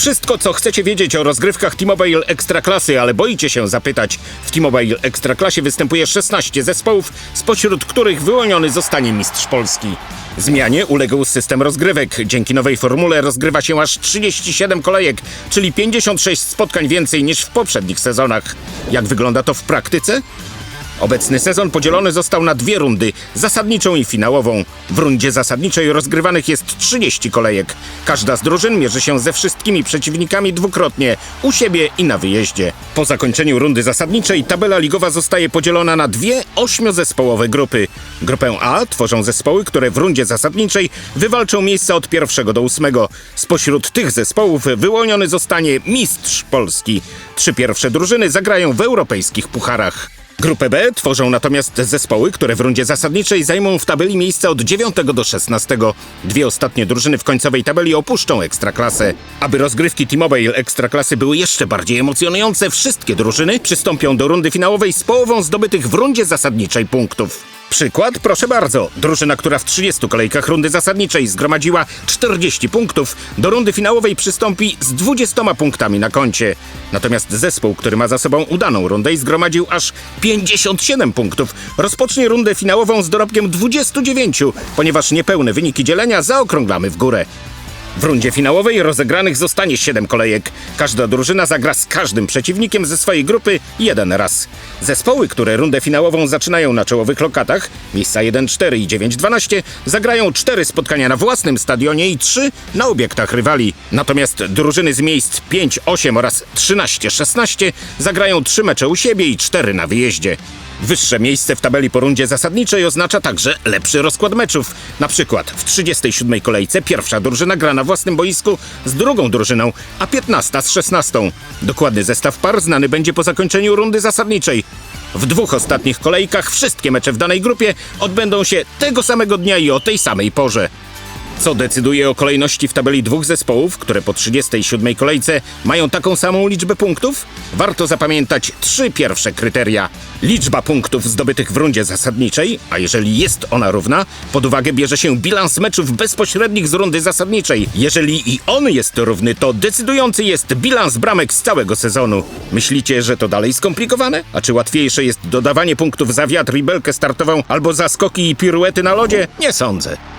Wszystko, co chcecie wiedzieć o rozgrywkach T-Mobile Ekstraklasy, ale boicie się zapytać. W T-Mobile Ekstraklasie występuje 16 zespołów, spośród których wyłoniony zostanie mistrz Polski. Zmianie uległ system rozgrywek. Dzięki nowej formule rozgrywa się aż 37 kolejek, czyli 56 spotkań więcej niż w poprzednich sezonach. Jak wygląda to w praktyce? Obecny sezon podzielony został na dwie rundy, zasadniczą i finałową. W rundzie zasadniczej rozgrywanych jest 30 kolejek. Każda z drużyn mierzy się ze wszystkimi przeciwnikami dwukrotnie, u siebie i na wyjeździe. Po zakończeniu rundy zasadniczej tabela ligowa zostaje podzielona na dwie ośmiozespołowe grupy. Grupę A tworzą zespoły, które w rundzie zasadniczej wywalczą miejsca od pierwszego do ósmego. Spośród tych zespołów wyłoniony zostanie mistrz Polski. Trzy pierwsze drużyny zagrają w europejskich pucharach. Grupę B tworzą natomiast zespoły, które w rundzie zasadniczej zajmą w tabeli miejsca od 9 do 16. Dwie ostatnie drużyny w końcowej tabeli opuszczą Ekstraklasę. Aby rozgrywki T-Mobile Ekstraklasy były jeszcze bardziej emocjonujące, wszystkie drużyny przystąpią do rundy finałowej z połową zdobytych w rundzie zasadniczej punktów. Przykład, proszę bardzo. Drużyna, która w 30 kolejkach rundy zasadniczej zgromadziła 40 punktów, do rundy finałowej przystąpi z 20 punktami na koncie. Natomiast zespół, który ma za sobą udaną rundę i zgromadził aż 57 punktów, rozpocznie rundę finałową z dorobkiem 29, ponieważ niepełne wyniki dzielenia zaokrąglamy w górę. W rundzie finałowej rozegranych zostanie 7 kolejek. Każda drużyna zagra z każdym przeciwnikiem ze swojej grupy jeden raz. Zespoły, które rundę finałową zaczynają na czołowych lokatach, miejsca 1-4 i 9-12, zagrają 4 spotkania na własnym stadionie i 3 na obiektach rywali. Natomiast drużyny z miejsc 5-8 oraz 13-16 zagrają 3 mecze u siebie i 4 na wyjeździe. Wyższe miejsce w tabeli po rundzie zasadniczej oznacza także lepszy rozkład meczów. Na przykład w 37 kolejce pierwsza drużyna gra na własnym boisku z drugą drużyną, a 15 z 16. Dokładny zestaw par znany będzie po zakończeniu rundy zasadniczej. W dwóch ostatnich kolejkach wszystkie mecze w danej grupie odbędą się tego samego dnia i o tej samej porze. Co decyduje o kolejności w tabeli dwóch zespołów, które po 37 kolejce mają taką samą liczbę punktów? Warto zapamiętać trzy pierwsze kryteria. Liczba punktów zdobytych w rundzie zasadniczej, a jeżeli jest ona równa, pod uwagę bierze się bilans meczów bezpośrednich z rundy zasadniczej. Jeżeli i on jest równy, to decydujący jest bilans bramek z całego sezonu. Myślicie, że to dalej skomplikowane? A czy łatwiejsze jest dodawanie punktów za wiatr i belkę startową albo za skoki i piruety na lodzie? Nie sądzę.